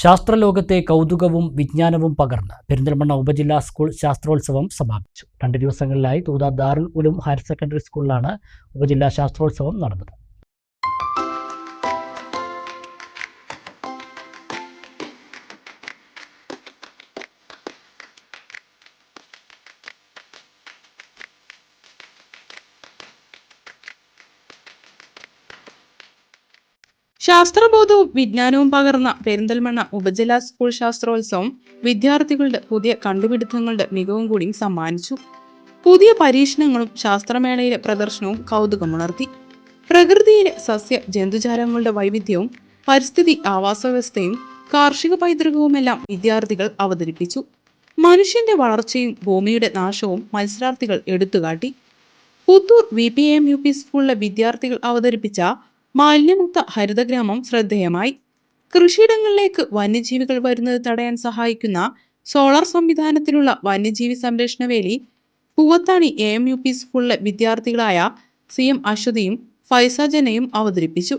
ശാസ്ത്രലോകത്തെ കൗതുകവും വിജ്ഞാനവും പകർന്ന് പെരിന്തൽമണ്ണ ഉപജില്ലാ സ്കൂൾ ശാസ്ത്രോത്സവം സമാപിച്ചു. രണ്ട് ദിവസങ്ങളിലായി തൂത ദാറുൽ ഉലും ഹയർ സെക്കൻഡറി സ്കൂളിലാണ് ഉപജില്ലാ ശാസ്ത്രോത്സവം നടന്നത്. ശാസ്ത്രബോധവും വിജ്ഞാനവും പകർന്ന പെരിന്തൽമണ്ണ ഉപജില്ലാ സ്കൂൾ ശാസ്ത്രോത്സവം വിദ്യാർത്ഥികളുടെ പുതിയ കണ്ടുപിടുത്തങ്ങളുടെ മികവും കൂടി സമ്മാനിച്ചു. പുതിയ പരീക്ഷണങ്ങളും ശാസ്ത്രമേളയിലെ പ്രദർശനവും കൗതുകമുണർത്തി. പ്രകൃതിയിലെ സസ്യ ജന്തുജാലങ്ങളുടെ വൈവിധ്യവും പരിസ്ഥിതി ആവാസ വ്യവസ്ഥയും കാർഷിക പൈതൃകവുമെല്ലാം വിദ്യാർത്ഥികൾ അവതരിപ്പിച്ചു. മനുഷ്യന്റെ വളർച്ചയും ഭൂമിയുടെ നാശവും മത്സരാർത്ഥികൾ എടുത്തുകാട്ടി. Puthur V P M U P സ്കൂളിലെ വിദ്യാർത്ഥികൾ അവതരിപ്പിച്ച മാലിന്യമുക്ത ഹരിതഗ്രാമം ശ്രദ്ധേയമായി. കൃഷിയിടങ്ങളിലേക്ക് വന്യജീവികൾ വരുന്നത് തടയാൻ സഹായിക്കുന്ന സോളാർ സംവിധാനത്തിലുള്ള വന്യജീവി സംരക്ഷണ വേലി Poovathani A M U P സ്കൂളിലെ വിദ്യാർത്ഥികളായ സി എം അശ്വതിയും ഫൈസ ജനയും അവതരിപ്പിച്ചു.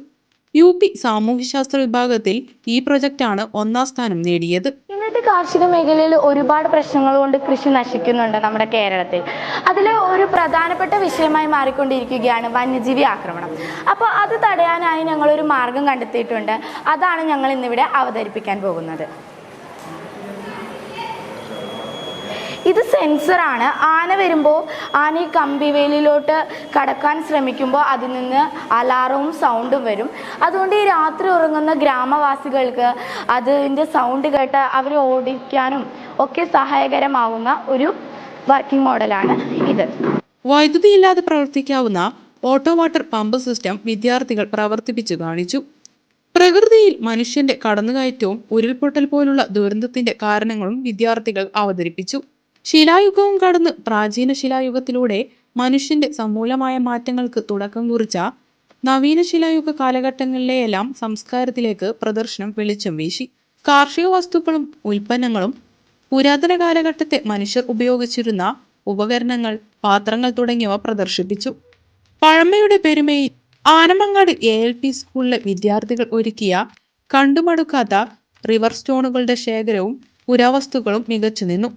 യു പി സാമൂഹ്യശാസ്ത്ര വിഭാഗത്തിൽ ഈ പ്രൊജക്റ്റാണ് ഒന്നാം സ്ഥാനം നേടിയത്. ഇന്നത്തെ കാർഷിക മേഖലയിൽ ഒരുപാട് പ്രശ്നങ്ങൾ കൊണ്ട് കൃഷി നശിക്കുന്നുണ്ട് നമ്മുടെ കേരളത്തിൽ. അതിൽ ഒരു പ്രധാനപ്പെട്ട വിഷയമായി മാറിക്കൊണ്ടിരിക്കുകയാണ് വന്യജീവി ആക്രമണം. അപ്പോൾ അത് തടയാനായി ഞങ്ങളൊരു മാർഗം കണ്ടെത്തിയിട്ടുണ്ട്. അതാണ് ഞങ്ങൾ ഇന്നിവിടെ അവതരിപ്പിക്കാൻ പോകുന്നത്. ഇത് സെൻസറാണ് ആന വരുമ്പോൾ ആന ഈ കമ്പിവേലിയിലോട്ട് കടക്കാൻ ശ്രമിക്കുമ്പോൾ അതിൽ നിന്ന് അലാറവും സൗണ്ടും വരും. അതുകൊണ്ട് ഈ രാത്രി ഉറങ്ങുന്ന ഗ്രാമവാസികൾക്ക് അതിന്റെ സൗണ്ട് കേട്ട് അവർ ഓടിക്കാനും ഒക്കെ സഹായകരമാകുന്ന ഒരു വർക്കിംഗ് മോഡലാണ് ഇത്. വൈദ്യുതി ഇല്ലാതെ പ്രവർത്തിക്കാവുന്ന ഓട്ടോ വാട്ടർ പമ്പ് സിസ്റ്റം വിദ്യാർത്ഥികൾ പ്രവർത്തിപ്പിച്ചു കാണിച്ചു. പ്രകൃതിയിൽ മനുഷ്യന്റെ കടന്നുകയറ്റവും ഉരുൾപൊട്ടൽ പോലുള്ള ദുരന്തത്തിന്റെ കാരണങ്ങളും വിദ്യാർത്ഥികൾ അവതരിപ്പിച്ചു. ശിലായുഗവും കടന്ന് പ്രാചീന ശിലായുഗത്തിലൂടെ മനുഷ്യന്റെ സമൂലമായ മാറ്റങ്ങൾക്ക് തുടക്കം കുറിച്ച നവീന ശിലായുഗ കാലഘട്ടങ്ങളിലെയെല്ലാം സംസ്കാരത്തിലേക്ക് പ്രദർശനം വെളിച്ചം വീശി. കാർഷിക വസ്തുക്കളും ഉൽപ്പന്നങ്ങളും പുരാതന കാലഘട്ടത്തെ മനുഷ്യർ ഉപയോഗിച്ചിരുന്ന ഉപകരണങ്ങൾ പാത്രങ്ങൾ തുടങ്ങിയവ പ്രദർശിപ്പിച്ചു. പഴമയുടെ പെരുമയിൽ ആനമങ്ങാട് എ എൽ പി സ്കൂളിലെ വിദ്യാർത്ഥികൾ ഒരുക്കിയ കണ്ടുമടുക്കാത്ത റിവർ സ്റ്റോണുകളുടെ ശേഖരവും പുരാവസ്തുക്കളും മികച്ചു നിന്നു.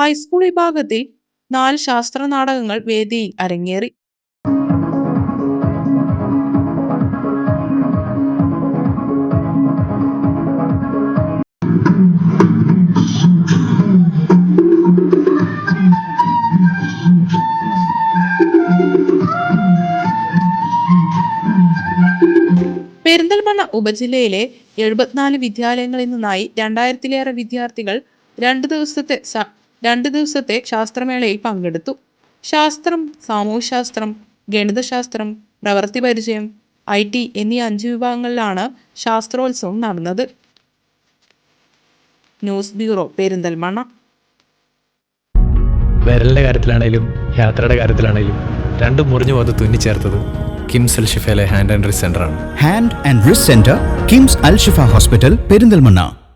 ഹൈസ്കൂൾ വിഭാഗത്തിൽ നാല് ശാസ്ത്ര നാടകങ്ങൾ വേദിയിൽ അരങ്ങേറി. പെരിന്തൽമണ്ണ ഉപജില്ലയിലെ എഴുപത്തിനാല് വിദ്യാലയങ്ങളിൽ നിന്നായി രണ്ടായിരത്തിലേറെ വിദ്യാർത്ഥികൾ രണ്ടു ദിവസത്തെ രണ്ട് ദിവസത്തെ ശാസ്ത്രമേളയിൽ പങ്കെടുത്തു. ശാസ്ത്രം സാമൂഹ്യശാസ്ത്രം ഗണിതശാസ്ത്രം പ്രവൃത്തി പരിചയം ഐ ടി എന്നീ അഞ്ച് വിഭാഗങ്ങളിലാണ് ശാസ്ത്രോത്സവം നടന്നത്. News bureau Perinthalmanna. വിരലിന്റെ കാര്യത്തിലാണെങ്കിലും യാത്രയുടെ കാര്യത്തിലാണെങ്കിലും രണ്ടും മുറിഞ്ഞു പോകാതെ തുന്നിച്ചേർത്തത് കിംസ് അൽ ഷിഫയിലെ ഹാൻഡ് ആൻഡ് റിസ് സെന്റർ ആണ്. Hand and wrist centre KIMS Al Shifa hospital Perinthalmanna.